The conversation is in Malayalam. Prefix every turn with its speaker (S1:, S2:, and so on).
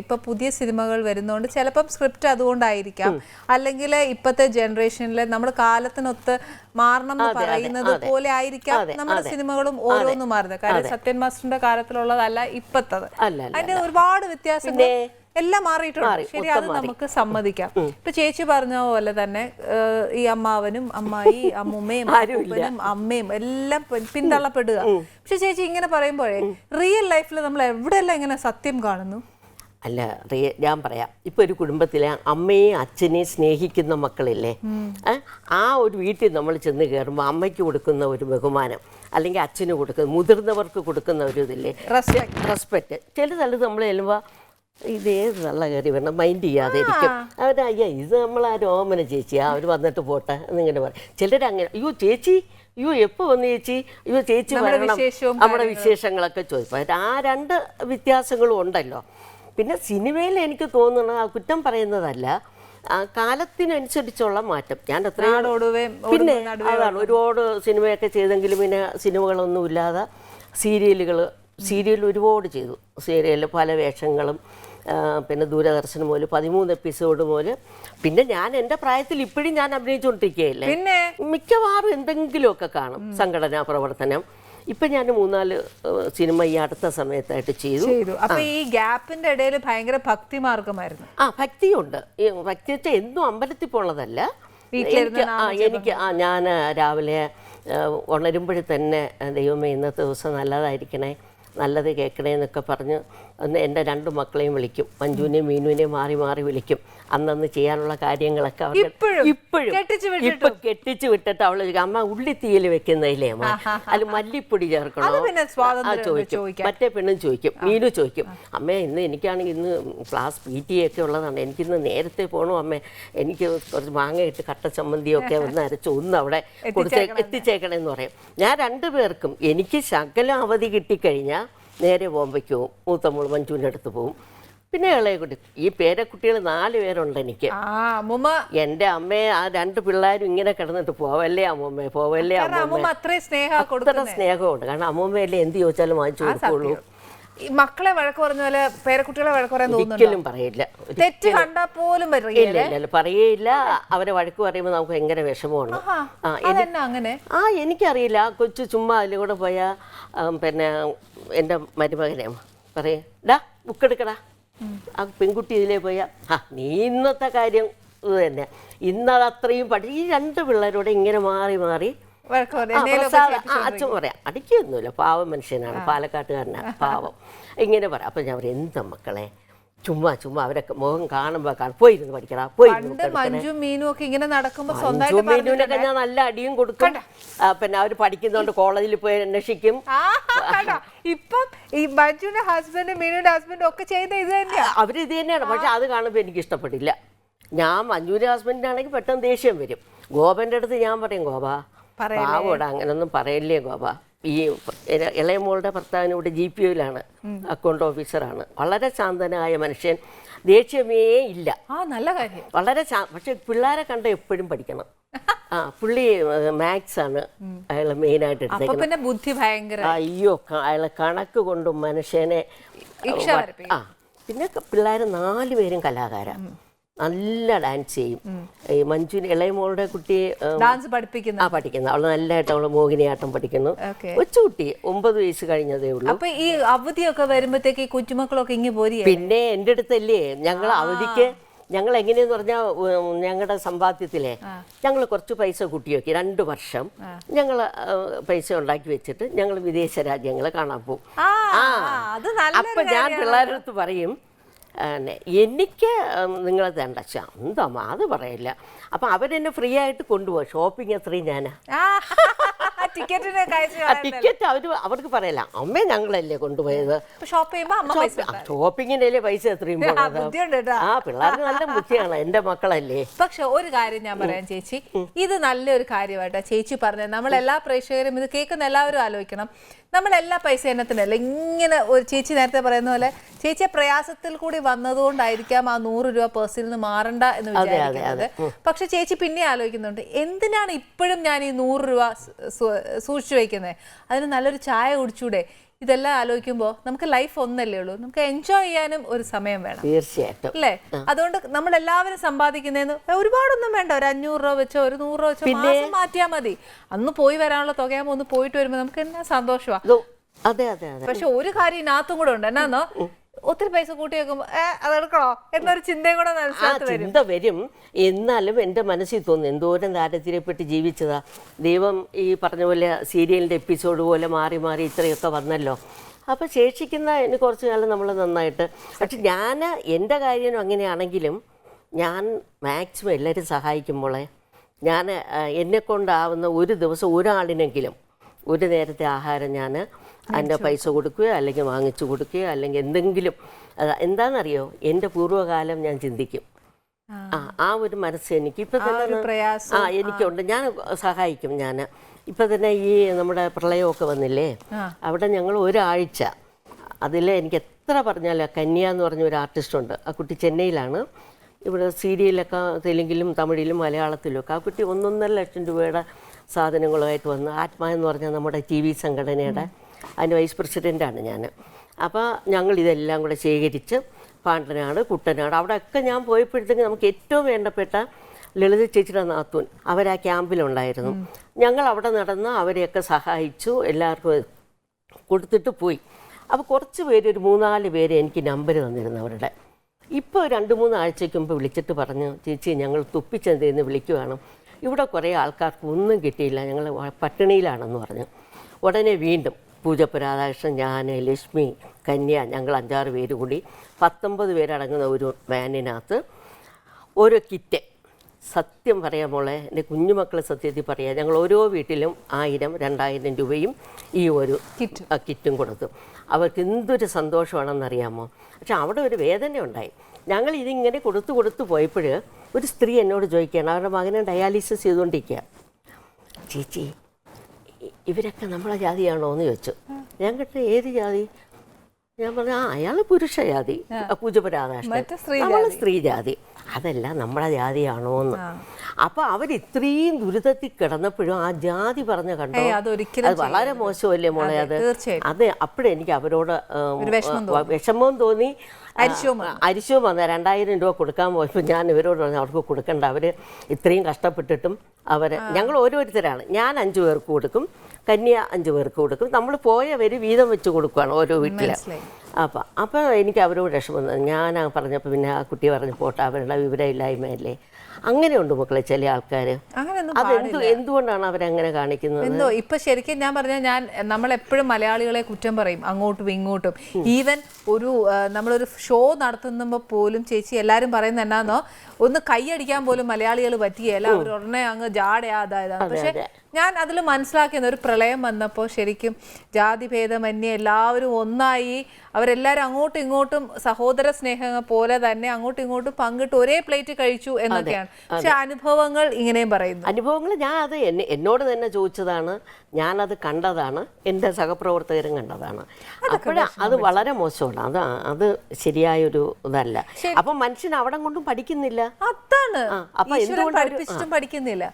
S1: ഇപ്പൊ പുതിയ സിനിമകൾ വരുന്നതുകൊണ്ട് ചിലപ്പം സ്ക്രിപ്റ്റ് അതുകൊണ്ടായിരിക്കാം. അല്ലെങ്കിൽ ഇപ്പത്തെ ജനറേഷനിലെ നമ്മൾ കാലത്തിനൊത്ത് മാറണം എന്ന് പറയുന്നത് പോലെ ആയിരിക്കാം നമ്മുടെ സിനിമകളും ഓരോന്നും മാറുന്നത്. കാരണം സത്യൻ മാസ്റ്ററിന്റെ കാലത്തിലുള്ളതല്ല ഇപ്പത്തത്. അതിന്റെ ഒരുപാട് വ്യത്യാസങ്ങൾ എല്ലാം മാറിയിട്ടുണ്ട്. ശരി അത് നമുക്ക് സമ്മതിക്കാം. ഇപ്പൊ ചേച്ചി പറഞ്ഞ പോലെ തന്നെ ഈ അമ്മാവനും അമ്മായി അമ്മുമ്മയും അപ്പനും അമ്മയും എല്ലാം പിന്തള്ളപ്പെടുക. പക്ഷെ ചേച്ചി ഇങ്ങനെ പറയുമ്പോഴേ റിയൽ ലൈഫിൽ നമ്മൾ എവിടെയെല്ലാം ഇങ്ങനെ സത്യം കാണുന്നു?
S2: അല്ല ഞാൻ പറയാം. ഇപ്പൊ ഒരു കുടുംബത്തിലെ അമ്മയെ അച്ഛനെ സ്നേഹിക്കുന്ന മക്കളില്ലേ ആ ഒരു വീട്ടിൽ നമ്മൾ ചെന്ന് കയറുമ്പോൾ അമ്മയ്ക്ക് കൊടുക്കുന്ന ഒരു ബഹുമാനം അല്ലെങ്കിൽ അച്ഛന് കൊടുക്കുന്ന മുതിർന്നവർക്ക് കൊടുക്കുന്ന ഒരു ഇതില്ലേ റെസ്പെക്റ്റ് ചില സ്ഥലത്ത് നമ്മൾ ചെല്ലുമ്പോൾ ഇത് ഏത് നല്ല കയറി വരണം മൈൻഡ് ചെയ്യാതെ ഇരിക്കും അവർ അയ്യാ ഇത് നമ്മൾ ആ രോമന ചേച്ചി അവർ വന്നിട്ട് പോട്ടെ എന്നിങ്ങനെ പറയും. ചിലരങ്ങനെ അയ്യോ ചേച്ചി അയ്യോ എപ്പോൾ വന്നു ചേച്ചി? അയ്യോ ചേച്ചി വരണം. നമ്മുടെ വിശേഷങ്ങളൊക്കെ ചോദിക്കും. ആ രണ്ട് വ്യത്യാസങ്ങളും ഉണ്ടല്ലോ. പിന്നെ സിനിമയിൽ എനിക്ക് തോന്നുന്നത് ആ കുറ്റം പറയുന്നതല്ല ആ കാലത്തിനനുസരിച്ചുള്ള മാറ്റം. ഞാൻ
S1: അത്ര
S2: പിന്നെ അതാണ് ഒരുപാട് സിനിമയൊക്കെ ചെയ്തെങ്കിലും പിന്നെ സിനിമകളൊന്നും ഇല്ലാതെ സീരിയലുകൾ സീരിയൽ ഒരുപാട് ചെയ്തു. സീരിയൽ പല വേഷങ്ങളും പിന്നെ ദൂരദർശനം പോലെ പതിമൂന്ന് എപ്പിസോഡ് പോലെ. പിന്നെ ഞാൻ എന്റെ പ്രായത്തിൽ ഇപ്പോഴും ഞാൻ അഭിനയിച്ചുകൊണ്ടിരിക്കുകയല്ലേ.
S1: പിന്നെ?
S2: മിക്കവാറും എന്തെങ്കിലുമൊക്കെ കാണും സംഘടനാ പ്രവർത്തനം. ഇപ്പം ഞാൻ മൂന്നാൽ സിനിമ ഈ അടുത്ത സമയത്തായിട്ട് ചെയ്തു.
S1: ചെയ്തു. അപ്പൊ ഈ ഗ്യാപ്പിന്റെ ഇടയിൽ ഭയങ്കര ഭക്തി മാർഗമായിരുന്നു
S2: ആ ഭക്തിയുണ്ട്. ഈ ഭക്തി വെച്ചാൽ എന്നും അമ്പലത്തിൽ പോണതല്ല. എനിക്ക് ആ എനിക്ക് ആ ഞാൻ രാവിലെ ഉണരുമ്പോഴേ തന്നെ ദൈവമേ ഇന്നത്തെ ദിവസം നല്ലതായിരിക്കണേ നല്ലത് കേൾക്കണേ എന്നൊക്കെ പറഞ്ഞ് എന്റെ രണ്ട് മക്കളെയും വിളിക്കും. മഞ്ജുവിനെയും മീനുവിനെയും മാറി മാറി വിളിക്കും. അന്നന്ന് ചെയ്യാനുള്ള കാര്യങ്ങളൊക്കെ അവർ
S1: ഇപ്പോഴും?
S2: ഇപ്പൊ കെട്ടിച്ചു വിട്ടിട്ട് അവൾ അമ്മ ഉള്ളി ഉള്ളിത്തീയിൽ വെക്കുന്നതിലേ അമ്മ അതിൽ മല്ലിപ്പൊടി ചേർക്കണോ? ആ, ചോദിക്കും. മറ്റേ പെണ്ണും ചോദിക്കും മീനു ചോദിക്കും അമ്മ ഇന്ന് എനിക്കാണെങ്കിൽ ഇന്ന് ക്ലാസ് പി ടി ഒക്കെ ഉള്ളതാണ്. എനിക്കിന്ന് നേരത്തെ പോകണോ അമ്മ. എനിക്ക് കുറച്ച് മാങ്ങ ഇട്ട് കട്ട ചമ്മന്തിയൊക്കെ ഒന്ന് അരച്ച് ഒന്ന് അവിടെ കൊടുത്തേ എത്തിച്ചേക്കണമെന്ന്. പറയും. ഞാൻ രണ്ടു പേർക്കും എനിക്ക് ശകലം അവധി കിട്ടിക്കഴിഞ്ഞാൽ നേരെ ബോംബയ്ക്ക് പോവും മൂത്ത മോൾ മഞ്ജുവിന്റെ അടുത്ത് പോകും. പിന്നെ ഇളയ കുട്ടി ഈ പേരക്കുട്ടികൾ നാല് പേരുണ്ട് എനിക്ക്. എന്റെ അമ്മയെ ആ രണ്ട് പിള്ളേരും ഇങ്ങനെ കിടന്നിട്ട് പോവല്ലേ അമ്മൂമ്മ പോവല്ലേ അമ്മൂമ്മ. അത്ര സ്നേഹമുണ്ട്. കാരണം അമ്മൂമ്മയല്ലേ എന്ത് ചോദിച്ചാലും വാങ്ങിച്ചു കൊടുക്കുള്ളൂ.
S1: ഈ മക്കളെ വഴക്ക് പറഞ്ഞ പോലെ പേരക്കുട്ടികളെ വഴക്ക് പറയാൻ തോന്നുന്നുണ്ടോ?
S2: ഒരിക്കലും പറയില്ല.
S1: തെറ്റ് കണ്ടാ പോലും
S2: ഇല്ല ഇല്ല പറയേയില്ല. അവരെ വഴക്ക് പറയുമ്പോൾ നമുക്ക് ഭയങ്കര വിഷമമാണ്. ആ
S1: അതെന്നാ അങ്ങനെ?
S2: ആ എനിക്കറിയില്ല. ആ കൊച്ചു ചുമ്മാ അതിൽ കൂടെ പോയ പിന്നെ എന്റെ മരുമകനെ പറയേ. ഡാ ബുക്ക് എടുക്കടാ. ആ പെൺകുട്ടി ഇതിലേ പോയ ആ നീ ഇന്നത്തെ കാര്യം ഇത് തന്നെ. ഇന്നത് അത്രയും പഠി ഈ രണ്ട് പിള്ളേരോടെ ഇങ്ങനെ മാറി മാറി അച്ഛൻ പറയാം. അടിക്കൊന്നുമില്ല പാവം മനുഷ്യനാണ്. പാലക്കാട്ടുകാരനാണ് പാവം. ഇങ്ങനെ പറയാം അപ്പം ഞാൻ പറയും എന്താ മക്കളെ? ചുമ്മാ ചുമ്മാ അവരൊക്കെ മുഖം കാണുമ്പോൾ കാണും പോയിരുന്നു പഠിക്കടാ പോയിരുന്നു
S1: മീനൊക്കെ മഞ്ജു മീനും ഒക്കെ ഇങ്ങനെ നടക്കുമ്പോൾ
S2: മീനുവിനൊക്കെ ഞാൻ നല്ല അടിയും കൊടുക്കും. പിന്നെ അവർ പഠിക്കുന്നതുകൊണ്ട് കോളേജിൽ പോയി അന്വേഷിക്കും?
S1: ഇപ്പം ഈ മഞ്ജുവിന്റെ ഹസ്ബൻഡും മീനുവിന്റെ ഹസ്ബൻഡും ഒക്കെ ചെയ്യുന്ന ഇത് തന്നെയാണ്
S2: അവർ ഇത് തന്നെയാണ്. പക്ഷെ അത് കാണുമ്പോൾ എനിക്ക് ഇഷ്ടപ്പെട്ടില്ല. ഞാൻ മഞ്ജുവിന്റെ ഹസ്ബൻഡിനാണെങ്കിൽ പെട്ടെന്ന് ദേഷ്യം വരും. ഗോപന്റെ അടുത്ത് ഞാൻ പറയും ഗോപ പാവോടാ അങ്ങനൊന്നും പറയല്ലേ ഗോപ. ഈ ഇള- ഇളയ മോളുടെ ഭർത്താവിന് ഇവിടെ ജി പി ഒയിലാണ് അക്കൗണ്ട് ഓഫീസറാണ് വളരെ ശാന്തനായ മനുഷ്യൻ ദേഷ്യമേ ഇല്ല.
S1: ആ നല്ല കാര്യം.
S2: വളരെ പക്ഷെ പിള്ളേരെ കണ്ട എപ്പോഴും പഠിക്കണം. ആ പുള്ളി മാത്സ് ആണ് അയാൾ മെയിൻ
S1: ആയിട്ട്
S2: എടുത്തേക്കുന്നത്.
S1: ബുദ്ധി ഭയങ്കര
S2: അയ്യോ അയാളെ കണക്ക് കൊണ്ടും മനുഷ്യനെ ആ പിന്നെ പിള്ളേർ നാല് പേരും കലാകാര. നല്ല ഡാൻസ് ചെയ്യും. ഈ മഞ്ജു ഇളയ മോളുടെ കുട്ടി
S1: ഡാൻസ് പഠിപ്പിക്കുന്ന
S2: ആ പഠിക്കുന്നു. അവൾ നല്ലതായിട്ട് അവൾ മോഹിനിയാട്ടം പഠിക്കുന്നു.
S1: കൊച്ചു
S2: കൊച്ചുകുട്ടി ഒമ്പത് വയസ്സ് കഴിഞ്ഞതേ ഉള്ളൂ.
S1: അപ്പൊ ഈ അവധിയൊക്കെ വരുമ്പോഴത്തേക്ക് ഈ കൊച്ചുമക്കളൊക്കെ ഇങ്ങ് പോരി
S2: പിന്നെ എന്റെ അടുത്തല്ലേ ഞങ്ങൾ അവധിക്ക് ഞങ്ങൾ എങ്ങനെയെന്ന് പറഞ്ഞാൽ ഞങ്ങളുടെ സമ്പാദ്യത്തിലെ ഞങ്ങൾ കുറച്ച് പൈസ കൂട്ടി വെക്കി. രണ്ട് വർഷം ഞങ്ങൾ പൈസ ഉണ്ടാക്കി വെച്ചിട്ട് ഞങ്ങൾ വിദേശ രാജ്യങ്ങളെ കാണാൻ പോകും അപ്പൊ ഞാൻ പിള്ളേരുടെ അടുത്ത് പറയും എനിക്ക് നിങ്ങൾ തേണ്ട ചന്തമാ അത് പറയില്ല. അപ്പം അവരെന്നെ ഫ്രീ ആയിട്ട് കൊണ്ടുപോകും ഷോപ്പിംഗ് എത്രയും ഞാനാ.
S1: ടിക്കറ്റിന്
S2: ടിക്കറ്റ് അവർ അവർക്ക് പറയല അമ്മ ഞങ്ങളല്ലേ കൊണ്ടുപോയത്?
S1: ഷോപ്പ് ചെയ്യുമ്പോ അമ്മ പൈസ
S2: എത്രയും ആ പിള്ളേർക്ക് നല്ല ബുദ്ധിയാണ്. എന്റെ മക്കളല്ലേ.
S1: പക്ഷെ ഒരു കാര്യം ഞാൻ പറയാം ചേച്ചി. ഇത് നല്ലൊരു കാര്യമായിട്ടാ ചേച്ചി പറഞ്ഞത്. നമ്മൾ എല്ലാ പ്രേക്ഷകരും ഇത് കേൾക്കുന്ന എല്ലാവരും ആലോചിക്കണം. നമ്മൾ എല്ലാ പൈസ എണ്ണത്തിനല്ല ഇങ്ങനെ ഒരു ചേച്ചി നേരത്തെ പറയുന്ന പോലെ ചേച്ചിയെ പ്രയാസത്തിൽ കൂടി വന്നതുകൊണ്ടായിരിക്കാം ആ നൂറ് രൂപ പേഴ്സിൽ നിന്ന് മാറണ്ട എന്ന് വിചാരിക്കുന്നത്. പക്ഷെ ചേച്ചി പിന്നെ ആലോചിക്കുന്നുണ്ട്. എന്തിനാണ് ഇപ്പോഴും ഞാൻ ഈ നൂറ് രൂപ സൂക്ഷിച്ചു വയ്ക്കുന്നത് അതിന് നല്ലൊരു ചായ കുടിച്ചൂടെ. ഇതെല്ലാം ആലോചിക്കുമ്പോൾ നമുക്ക് ലൈഫ് ഒന്നല്ലേ ഉള്ളൂ. നമുക്ക് എൻജോയ് ചെയ്യാനും ഒരു സമയം വേണം.
S2: തീർച്ചയായിട്ടും.
S1: അല്ലേ? അതുകൊണ്ട് നമ്മൾ എല്ലാവരും സമ്പാദിക്കുന്നതെന്ന് ഒരുപാടൊന്നും വേണ്ട. ഒരു അഞ്ഞൂറ് രൂപ വെച്ചോ ഒരു നൂറ് രൂപ വെച്ചോ മാസം മാറ്റിയാൽ മതി. അന്ന് പോയി വരാനുള്ള തുകയാകുമ്പോൾ ഒന്ന് പോയിട്ട് വരുമ്പോൾ നമുക്ക് എന്നാ സന്തോഷമാണ്
S2: അതെ അതെ
S1: പക്ഷെ ഒരു കാര്യം ഇതിനകത്തും കൂടെ ഉണ്ട്. എന്നാന്നോ? ഒത്തിരി പൈസ കൂട്ടി വെക്കുമ്പോ അതെടുക്കണോ? എന്നൊരു ചിന്തയും കൂടെ
S2: ആ ചിന്ത വരും. എന്നാലും എന്റെ മനസ്സിൽ തോന്നുന്നു എന്തോരം ദാരിദ്ര്യപ്പെട്ട് ജീവിച്ചതാ. ദൈവം ഈ പറഞ്ഞ പോലെ സീരിയലിന്റെ എപ്പിസോഡ് പോലെ മാറി മാറി ഇത്രയൊക്കെ വന്നല്ലോ. അപ്പോൾ ശേഷിക്കുന്ന കുറച്ച് കാലം നമ്മൾ നന്നായിട്ട്. പക്ഷെ ഞാൻ എന്റെ കാര്യം അങ്ങനെയാണെങ്കിലും ഞാൻ മാക്സിമം എല്ലാവരും സഹായിക്കുമ്പോളെ ഞാൻ എന്നെ കൊണ്ടാവുന്ന ഒരു ദിവസം ഒരാളിനെങ്കിലും ഒരു നേരത്തെ ആഹാരം ഞാൻ അതിന്റെ പൈസ കൊടുക്കുകയോ അല്ലെങ്കിൽ വാങ്ങിച്ചു കൊടുക്കുകയോ അല്ലെങ്കിൽ എന്തെങ്കിലും എന്താണെന്നറിയോ? എന്റെ പൂർവകാലം ഞാൻ ചിന്തിക്കും. ആ. ആ ഒരു മനസ്സ് എനിക്ക് ഇപ്പം തന്നെ ആ എനിക്കുണ്ട്. ഞാൻ സഹായിക്കും ഞാൻ. ഇപ്പം തന്നെ ഈ നമ്മുടെ പ്രളയമൊക്കെ വന്നില്ലേ? അവിടെ ഞങ്ങൾ ഒരാഴ്ച അതിൽ എനിക്ക് എത്ര പറഞ്ഞാലും കന്യ എന്ന് പറഞ്ഞ ഒരു ആർട്ടിസ്റ്റ് ഉണ്ട് ആ കുട്ടി ചെന്നൈയിലാണ്. ഇവിടെ സീരിയലൊക്കെ തെലുങ്കിലും തമിഴിലും മലയാളത്തിലും ഒക്കെ ആ കുട്ടി ഒന്നൊന്നര ലക്ഷം രൂപയുടെ സാധനങ്ങളുമായിട്ട് വന്ന് ആത്മാ എന്ന് പറഞ്ഞാൽ നമ്മുടെ ടി വി സംഘടനയുടെ അതിന്റെ വൈസ് പ്രസിഡന്റാണ് ഞാൻ. അപ്പോൾ ഞങ്ങൾ ഇതെല്ലാം കൂടെ ശേഖരിച്ച് പാണ്ടനാട് കുട്ടനാട് അവിടെയൊക്കെ ഞാൻ പോയപ്പോഴത്തേക്ക് നമുക്ക് ഏറ്റവും വേണ്ടപ്പെട്ട ലളിത ചേച്ചിയുടെ നാത്തൂൻ അവർ ആ ക്യാമ്പിലുണ്ടായിരുന്നു. ഞങ്ങൾ അവിടെ നടന്ന് അവരെയൊക്കെ സഹായിച്ചു എല്ലാവർക്കും കൊടുത്തിട്ട് പോയി. അപ്പോൾ കുറച്ച് പേര് ഒരു മൂന്നാൽ പേര് എനിക്ക് നമ്പർ തന്നിരുന്നു അവരുടെ. ഇപ്പോൾ രണ്ട് മൂന്ന് ആഴ്ചയ്ക്ക് മുമ്പ് വിളിച്ചിട്ട് പറഞ്ഞു ചേച്ചി ഞങ്ങൾ തുപ്പിച്ചെന്തേന്ന് വിളിക്കുവാണ്. ഇവിടെ കുറേ ആൾക്കാർക്ക് ഒന്നും കിട്ടിയില്ല ഞങ്ങൾ പട്ടിണിയിലാണെന്ന് പറഞ്ഞു. ഉടനെ വീണ്ടും പൂജപ്പ രാധാകൃഷ്ണൻ ഞാൻ ലക്ഷ്മി കന്യ ഞങ്ങൾ അഞ്ചാറ് പേര് കൂടി പത്തൊമ്പത് പേരടങ്ങുന്ന ഒരു വാനിനകത്ത് ഓരോ കിറ്റ്. സത്യം പറയാം മോളെ എന്റെ കുഞ്ഞുമക്കളെ സത്യത്തിൽ പറയാം ഞങ്ങൾ ഓരോ വീട്ടിലും ആയിരം രണ്ടായിരം രൂപയും ഈ ഒരു
S1: കിറ്റ്.
S2: ആ കിറ്റും കൊടുത്തു അവർക്ക് എന്തൊരു സന്തോഷമാണെന്നറിയാമോ? പക്ഷെ അവിടെ ഒരു വേദന ഉണ്ടായി ഞങ്ങൾ ഇതിങ്ങനെ കൊടുത്തു കൊടുത്തു പോയപ്പോൾ ഒരു സ്ത്രീ എന്നോട് ചോദിക്കുകയാണ് അവരുടെ മകനെ ഡയാലിസിസ് ചെയ്തുകൊണ്ടിരിക്കുക ചേച്ചി ഇവരൊക്കെ നമ്മളെ ജാതിയാണോ എന്ന് ചോദിച്ചു. ഞാൻ കേട്ട ഏത് ജാതി? ഞാൻ പറഞ്ഞു ആ അയാൾ പുരുഷ ജാതി പൂജപരാധാഷ്ടൻ
S1: സ്ത്രീ
S2: നമ്മൾ സ്ത്രീജാതി അതല്ല നമ്മളെ ജാതിയാണോ എന്ന്. അപ്പൊ അവർ ഇത്രയും ദുരിതത്തിൽ കിടന്നപ്പോഴും ആ ജാതി പറഞ്ഞ കണ്ടോ? അത് വളരെ മോശമല്ലേ മോളെ അത് അതെ? അപ്പോഴെനിക്ക് അവരോട്
S1: വിഷമം
S2: തോന്നി.
S1: അരിശവും
S2: വന്നു രണ്ടായിരം രൂപ കൊടുക്കാൻ പോയപ്പോൾ ഞാൻ ഇവരോട് പറഞ്ഞു അവർക്ക് കൊടുക്കണ്ട. അവർ ഇത്രയും കഷ്ടപ്പെട്ടിട്ടും അവർ ഞങ്ങൾ ഓരോരുത്തരാണ്. ഞാൻ അഞ്ചു പേർക്ക് കൊടുക്കും കന്യ അഞ്ചു പേർക്ക് കൊടുക്കും. നമ്മൾ പോയവർ വീതം വെച്ച് കൊടുക്കുകയാണ് ഓരോ വീട്ടിൽ. അപ്പം അപ്പോൾ എനിക്ക് അവരോട് വിഷമം ഞാൻ പറഞ്ഞപ്പോൾ പിന്നെ ആ കുട്ടി പറഞ്ഞു പോട്ടെ അവരുടെ വിവരമില്ലായ്മയല്ലേ? അങ്ങനെയുണ്ട് മക്കളെ ചില ആൾക്കാർ അതെന്തു എന്തുകൊണ്ടാണ് അവരങ്ങനെ കാണിക്കുന്നത്?
S1: എന്തോ ഇപ്പൊ ശരിക്കും ഞാൻ പറഞ്ഞ ഞാൻ നമ്മൾ എപ്പോഴും മലയാളികളെ കുറ്റം പറയും അങ്ങോട്ടും ഇങ്ങോട്ടും. ഈവൻ ഒരു നമ്മളൊരു ഷോ നടത്തുമ്പോൾ പോലും ചേച്ചി എല്ലാവരും പറയുന്നത് എന്നാന്നോ? ഒന്ന് കൈയടിക്കാൻ പോലും മലയാളികൾ പറ്റിയല്ല അവർ ഉടനെ അങ്ങ് ജാടയാ അതായത്. പക്ഷെ ഞാൻ അതിൽ മനസ്സിലാക്കിയത് ഒരു പ്രളയം വന്നപ്പോൾ ശരിക്കും ജാതിഭേദമന്യേ എല്ലാവരും ഒന്നായി അവരെല്ലാവരും അങ്ങോട്ടും ഇങ്ങോട്ടും സഹോദര സ്നേഹങ്ങൾ പോലെ തന്നെ അങ്ങോട്ടും ഇങ്ങോട്ടും പങ്കിട്ട് ഒരേ പ്ലേറ്റ് കഴിച്ചു എന്നൊക്കെയാണ്. പക്ഷെ അനുഭവങ്ങൾ ഇങ്ങനെയും പറയുന്നു.
S2: അനുഭവങ്ങൾ ഞാൻ അത് എന്നെ എന്നോട് തന്നെ ചോദിച്ചതാണ് ഞാനത് കണ്ടതാണ് എന്റെ സഹപ്രവർത്തകരും കണ്ടതാണ്. അപ്പോഴ അത് വളരെ മോശമാണ്. അത് അത് ശരിയായൊരു ഇതല്ല. അപ്പൊ മനുഷ്യൻ അവിടെ കൊണ്ടും പഠിക്കുന്നില്ല?
S1: അതാണ്.
S2: അപ്പൊ എന്തുകൊണ്ട്
S1: പഠിപ്പിച്ചിട്ടും പഠിക്കുന്നില്ല.